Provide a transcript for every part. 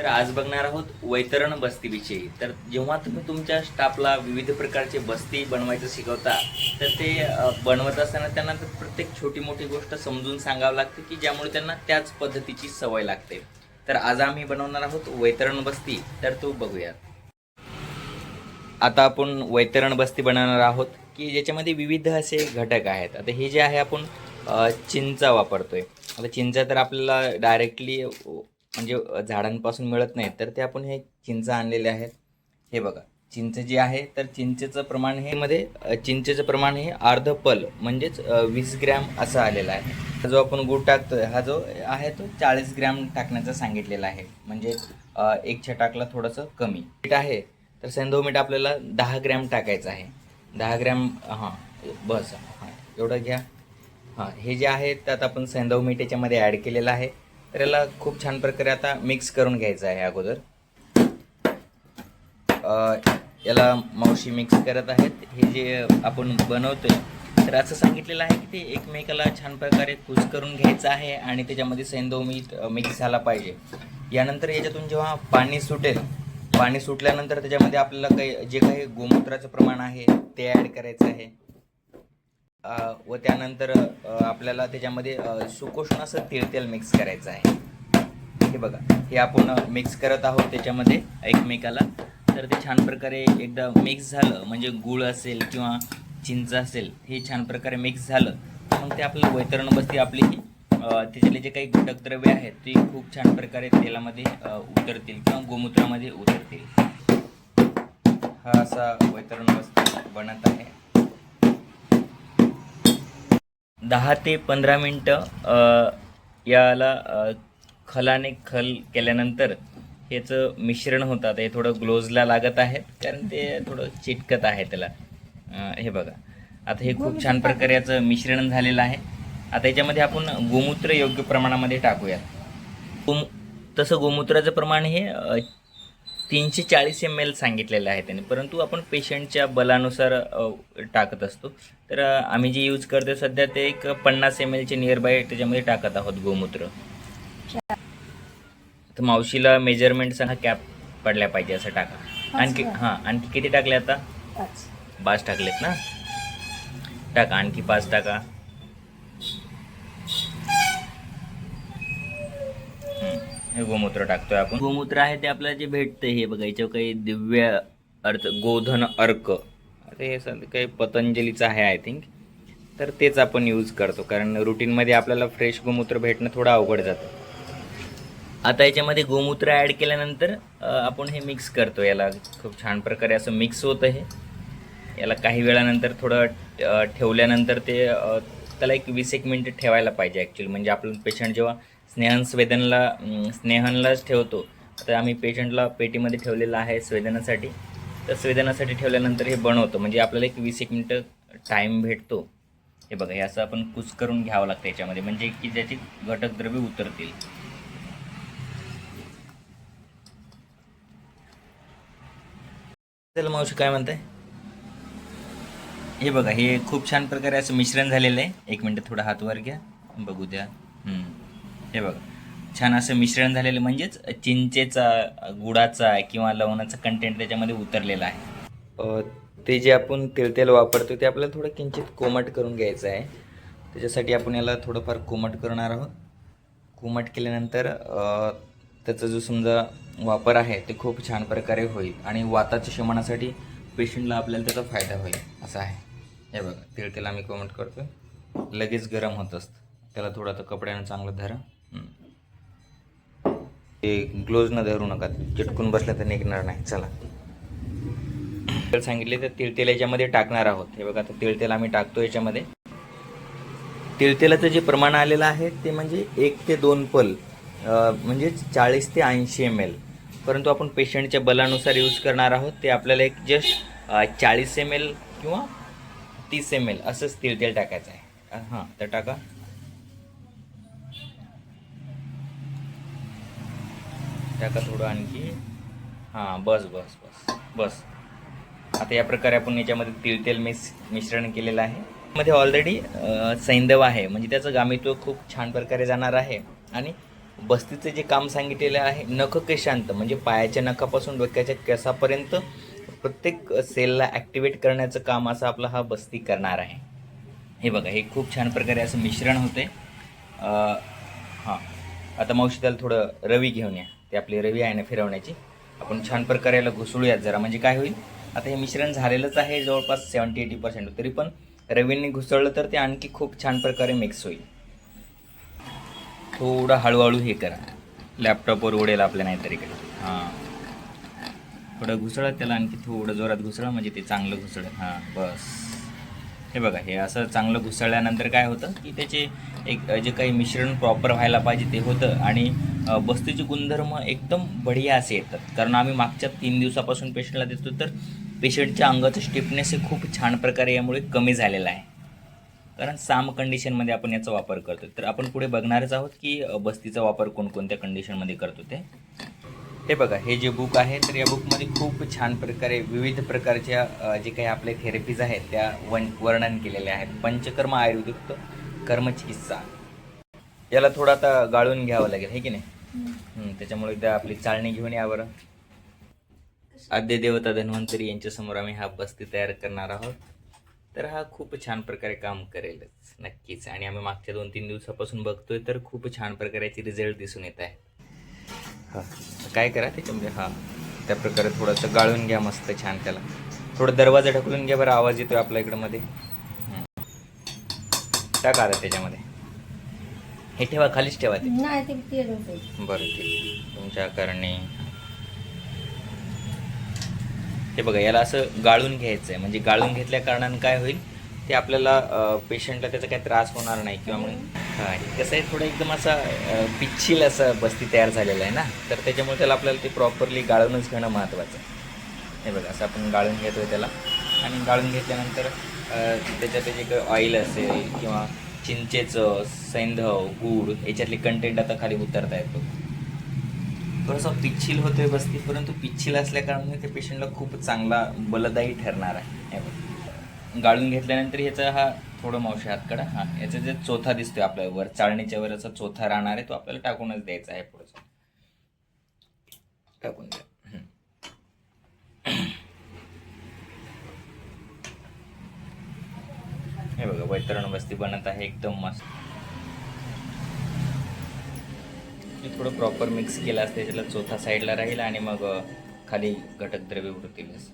तर आज बघणार आहोत वैतरण बस्तीविषयी. तर जेव्हा तुम्ही तुमच्या स्टाफला विविध प्रकारचे बस्ती बनवायचं शिकवता तर ते बनवत असताना त्यांना तर प्रत्येक छोटी मोठी गोष्ट समजून सांगावं लागते की ज्यामुळे त्यांना त्याच पद्धतीची सवय लागते. तर आज आम्ही बनवणार आहोत वैतरण बस्ती तर तो बघूयात आता आपण वैतरण बस्ती बनवणार आहोत की ज्याच्यामध्ये विविध असे घटक आहेत. आता हे जे आहे आपण चिंचा वापरतोय. आता चिंचा तर आपल्याला डायरेक्टली म्हणजे झाडांपासून मिळत नाही तर ते आपण हे चिंच आणलेले आहेत. हे बघा चिंच जे आहे तर चिंचेचं प्रमाण हे मध्ये चिंचेचं प्रमाण हे अर्ध पल म्हणजेच वीस ग्रॅम असं आलेलं आहे. हा जो आपण गूळ टाकतोय हा जो आहे तो चाळीस ग्रॅम टाकण्याचा सांगितलेला आहे. म्हणजे एक छटाकला थोडंसं कमी. मीठ आहे तर सेंधव मीठ आपल्याला दहा ग्रॅम टाकायचं आहे. दहा ग्रॅम हां बस हां एवढं घ्या. हां हे जे आहे त्यात आपण सेंधव मीठ याच्यामध्ये ॲड केलेलं आहे. तर याला खूप छान प्रकारे आता मिक्स करून घ्यायचं आहे अगोदर. याला मावशी मिक्स करत आहेत. हे जे आपण बनवतोय तर असं सांगितलेलं आहे की ते एकमेकाला छान प्रकारे कुस करून घ्यायचं आहे आणि त्याच्यामध्ये सेंधव मीठ मिक्स झाला पाहिजे. यानंतर याच्यातून जेव्हा पाणी सुटेल पाणी सुटल्यानंतर त्याच्यामध्ये आपल्याला काही जे काही गोमूत्राचं प्रमाण आहे ते ॲड करायचं आहे. व त्यानंतर आपल्याला त्याच्यामध्ये सुकोष्ण असं तेल तेल मिक्स करायचं आहे. हे बघा हे आपण मिक्स करत आहोत त्याच्यामध्ये एकमेकाला. तर ते छान प्रकारे एकदा मिक्स झालं म्हणजे गुळ असेल किंवा चिंच असेल हे छान प्रकारे मिक्स झालं. मग ते आपलं वैतरण बसती आपली त्याच्यातले जे काही घटक द्रव्य आहेत ते खूप छान प्रकारे तेलामध्ये उतरतील किंवा गोमूत्रामध्ये उतरतील. हा असा वैतरण बस्ती बनत आहे. दहा ते पंधरा मिनटं याला खलाने खल केल्यानंतर ह्याचं मिश्रण होतं. हे थोडं ग्लोजला लागत आहेत कारण ते थोडं चिटकत आहे त्याला. हे बघा. आता हे खूप छान प्रकारे याचं मिश्रण झालेलं आहे. आता याच्यामध्ये आपण गोमूत्र योग्य प्रमाणामध्ये टाकूयात. गोम तसं गोमूत्राचं प्रमाण हे तीनशे चाळीस एम एल सांगितलेलं आहे त्याने. परंतु आपण पेशंटच्या बलानुसार टाकत असतो. तर आम्ही जे यूज करतो सध्या ते एक पन्नास एम एलचे नियर बाय त्याच्यामध्ये टाकत आहोत गोमूत्र. तर मावशीला मेजरमेंट सांगा कॅप पडल्या पाहिजे असं टाका. आणखी हां आणखी किती टाकले आता? पाच टाकलेत ना? टाका आणखी पाच टाका हम्म, हे गोमूत्र टाकतोय आपण. गोमूत्र आहे ते आपल्याला जे भेटतं हे बघा याच्यावर काही दिव्य अर्थ गोधन अर्क. अरे हे काही पतंजलीचं आहे आय थिंक तर तेच आपण यूज करतो कारण रुटीनमध्ये आपल्याला फ्रेश गोमूत्र भेटणं थोडं अवघड जातं. आता याच्यामध्ये गोमूत्र ॲड केल्यानंतर आपण हे मिक्स करतो. याला खूप छान प्रकारे असं मिक्स होतं हे. याला काही वेळानंतर थोडं ठेवल्यानंतर ते त्याला एक वीस एक मिनटं ठेवायला पाहिजे ॲक्च्युली म्हणजे आपण पेशंट जेव्हा स्नेहन स्वेदनला स्नेहनलाच ठेवतो. तर आम्ही पेशंटला पेटीमध्ये ठेवलेलं आहे स्वेदनासाठी. तर स्वेदनासाठी ठेवल्यानंतर हे बनवतो. म्हणजे आपल्याला एक वीस एक मिनटं टाईम भेटतो. हे बघा हे असं आपण कुस करून घ्यावं लागतं याच्यामध्ये. म्हणजे की ज्याची घटक द्रव्य उतरतील. त्याला मावशी काय म्हणताय? हे बघा हे खूप छान प्रकारे असं मिश्रण झालेलं आहे. एक मिनटं थोडा हात वर घ्या. बघू द्या. हम्म. हे बघा. छान असं मिश्रण झालेलं म्हणजेच चिंचेचा गुळाचा किंवा लवणाचा कंटेंट त्याच्यामध्ये उतरलेला आहे. ते जे आपण तेल वापरतो ते आपल्याला थोडं किंचित कोमट करून घ्यायचं आहे. त्याच्यासाठी आपण याला थोडंफार कोमट करणार आहोत. कोमट केल्यानंतर त्याचा जो समजा वापर आहे ते खूप छान प्रकारे होईल आणि वाताच्या शमनासाठी पेशंटला आपल्याला त्याचा फायदा होईल असा आहे. हे बघा तेल तेल आम्ही कोमट करतो लगेच गरम होत असतं. त्याला थोडं आता कपड्यानं चांगलं धरा. ते ग्लोज न धरू नका. चिटकून बसलं तर निघणार नाही. चला. तेल सांगितले तर तिळतेल तेल याच्यामध्ये टाकणार आहोत. हे बघा आता तेल आम्ही टाकतो याच्यामध्ये. तेलतेलाचं जे प्रमाण आलेलं आहे ते म्हणजे एक ते दोन पल म्हणजेच म्हणजे चाळीस ते ऐंशी एम एल परंतु आपण पेशंटच्या बलानुसार यूज करणार आहोत. ते आपल्याला एक जस्ट चाळीस एम एल किंवा तीस एम एल असंच तेल तेल टाकायचं आहे. हां तर टाका. टाका थोडं आणखी. हां बस बस बस बस. आता या प्रकारे आपण याच्यामध्ये तिळ तेल मिस मिश्रण केलेलं आहे. मध्ये ऑलरेडी सैंदव आहे. म्हणजे त्याचं गामित्व खूप छान प्रकारे जाणार आहे. आणि बस्तीचं जे काम सांगितलेलं आहे नख केशांत म्हणजे पायाच्या नखापासून डोक्याच्या केसापर्यंत प्रत्येक सेलला ॲक्टिवेट करण्याचं काम असं आपला हा बस्ती करणार आहे. हे बघा हे खूप छान प्रकारे असं मिश्रण होते हां. आता मावशी त्याला थोडं रवी घेऊन या. ते आपली रवी आहे ना फिरवण्याची. आपण छान प्रकारे याला घुसळूयात जरा. म्हणजे काय होईल? आता हे मिश्रण झालेलंच आहे जवळपास सेवन्टी एटी पर्सेंट तरी पण रवीने घुसळलं तर ते आणखी खूप छान प्रकारे मिक्स होईल. थोडं हळूहळू हे करा. लॅपटॉपवर उडेल आपल्या नाहीतरी इकडे. हां. थोडं घुसळत त्याला आणखी थोडं जोरात घुसळा म्हणजे ते चांगलं घुसळ हां बस. हे बघा हे असं चांगलं घुसळल्यानंतर काय होतं की त्याचे एक जे काही मिश्रण प्रॉपर व्हायला पाहिजे ते होतं आणि बस्तीचे गुणधर्म एकदम बढिया असे येतात. कारण आम्ही मागच्या तीन दिवसापासून पेशंटला देतो तर पेशंटच्या अंगाचं स्टिफनेस हे खूप छान प्रकारे यामुळे कमी झालेलं आहे. कारण साम कंडिशनमध्ये आपण याचा वापर करतो तर आपण पुढे बघणारच आहोत की बस्तीचा वापर कोणकोणत्या कंडिशनमध्ये करतो ते. हे बघा हे जे बुक आहे तर या बुकमध्ये खूप छान प्रकारे विविध प्रकारच्या जे काही आपले थेरपीज आहेत त्या वन वर्णन केलेल्या आहेत. पंचकर्म आयुर्वेदिक कर्मचिकित्सा. याला थोडं आता गाळून घ्यावं लागेल हे की नाही? त्याच्यामुळे एकदा आपली चाळणी घेऊन या बरं. आद्य देवता धन्वंतरी यांच्यासमोर आम्ही हा बस्ती तयार करणार आहोत. तर हा खूप छान प्रकारे काम करेलच नक्कीच. आणि आम्ही मागच्या दोन तीन दिवसापासून बघतोय तर खूप छान प्रकारे याची रिझल्ट दिसून येत आहे. हां. काय करा त्याच्यामध्ये? हां. त्या प्रकारे थोडंसं गाळून घ्या मस्त छान त्याला. थोडं दरवाजा ढकलून घ्या बरं आवाज येतोय आपल्या इकडं मध्ये. हं. टाका आता त्याच्यामध्ये. हे ठेवा खालीच ठेवा ते. नाही बरं ठीक. तुमच्या कारणे हे बघा याला असं गाळून घ्यायचं आहे म्हणजे गाळून घेतल्या कारणानं काय होईल? ते आपल्याला पेशंटला त्याचा काही त्रास होणार नाही किंवा मग हां कसं आहे थोडं एकदम असा अ, पिच्छील असं बस्ती तयार झालेला आहे ना? तर त्याच्यामुळे त्याला आपल्याला ते प्रॉपरली गाळूनच घेणं महत्त्वाचं आहे. हे बघा असं आपण गाळून घेतोय त्याला. आणि गाळून घेतल्यानंतर अ, त्याच्यात जे काही ऑइल असेल किंवा चिंचेचं सैंधव गूळ याच्यातले कंटेंट आता खाली उतरता येतो. थोडंसं पिच्छील होतोय बसती परंतु पिच्छील असल्या कारणाने पेशंटला खूप चांगला बलदायी ठरणार आहे. गाळून घेतल्यानंतर ह्याचा हा थोडं मावशी हातकडा हा याचा जे चोथा दिसतोय आपल्या वर चाळणीच्या वर असा चोथा राहणार आहे तो आपल्याला टाकूनच द्यायचा आहे पुढचा. टाकून द्या हम्म. हे बघा वैतरण बस्ती बनत आहे एकदम मस्त. थोडं प्रॉपर मिक्स केलं असते त्याला चौथा साईडला राहील आणि मग खाली घटक द्रव्य उरतीलच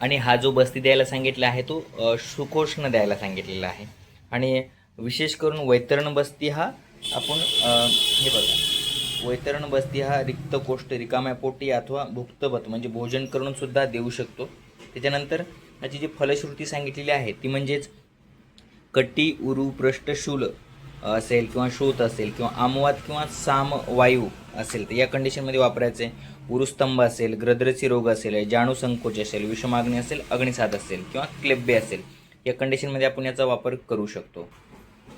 आणि हा जो बस्ती द्यायला सांगितला आहे तो अ, सुकोष्ण द्यायला सांगितलेला आहे. आणि विशेष करून वैतरण बस्ती हा आपण हे बघा वैतरण बस्ती हा रिक्त कोष्ट रिकाम्या पोटी अथवा भुक्तभत म्हणजे भोजन करून सुद्धा देऊ शकतो. त्याच्यानंतर याची जी फलश्रुती सांगितलेली आहे ती म्हणजेच कटी उरु पृष्ठ शूल असेल किंवा शोत असेल किंवा आमवात किंवा साम वायू असेल तर या कंडिशनमध्ये वापरायचे. उरुस्तंभ असेल ग्रद्रची रोग असेल जाणू संकोच असेल विषमाग्नी असेल अग्निसाद असेल किंवा क्लेब्य असेल या कंडिशनमध्ये आपण याचा वापर करू शकतो.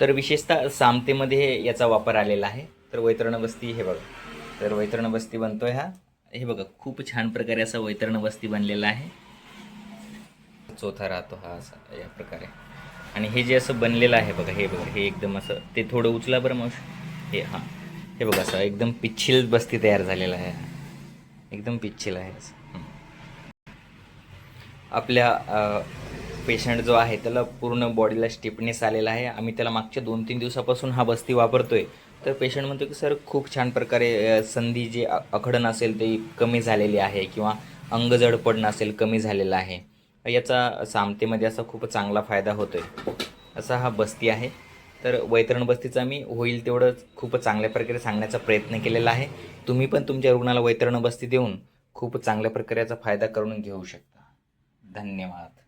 तर विशेषतः सामतेमध्ये याचा वापर आलेला आहे. तर वैतरणबस्ती हे बघा. तर वैतरण बस्ती बनतोय हा. हे बघा खूप छान प्रकारे असा वैतरण वस्ती बनलेला आहे. चौथा राहतो हा असा या प्रकारे. आणि हे जे असं बनलेलं आहे बघा हे बघा हे एकदम असं ते थोडं उचला बरं मग हे हां. हे बघा असं एकदम पिच्छिल बस्ती तयार झालेला आहे एकदम पिच्छिल आहे असं. आपल्या पेशंट जो आहे त्याला पूर्ण बॉडीला स्टिफनेस आलेला आहे. आम्ही त्याला मागच्या दोन तीन दिवसापासून हा बस्ती वापरतोय. तर पेशंट म्हणतो की सर खूप छान प्रकारे संधी जी अखडण असेल ते कमी झालेली आहे किंवा अंग जडपडणं असेल कमी झालेलं आहे. याचा सामतेमध्ये असा खूप चांगला फायदा होतोय. असा हा बस्ती आहे. तर वैतरण बस्तीचा मी होईल तेवढं खूप चांगल्या प्रकारे सांगण्याचा प्रयत्न केलेला आहे. तुम्ही पण तुमच्या रुग्णाला वैतरण बस्ती देऊन खूप चांगल्या प्रकारे याचा फायदा करून घेऊ शकता. धन्यवाद.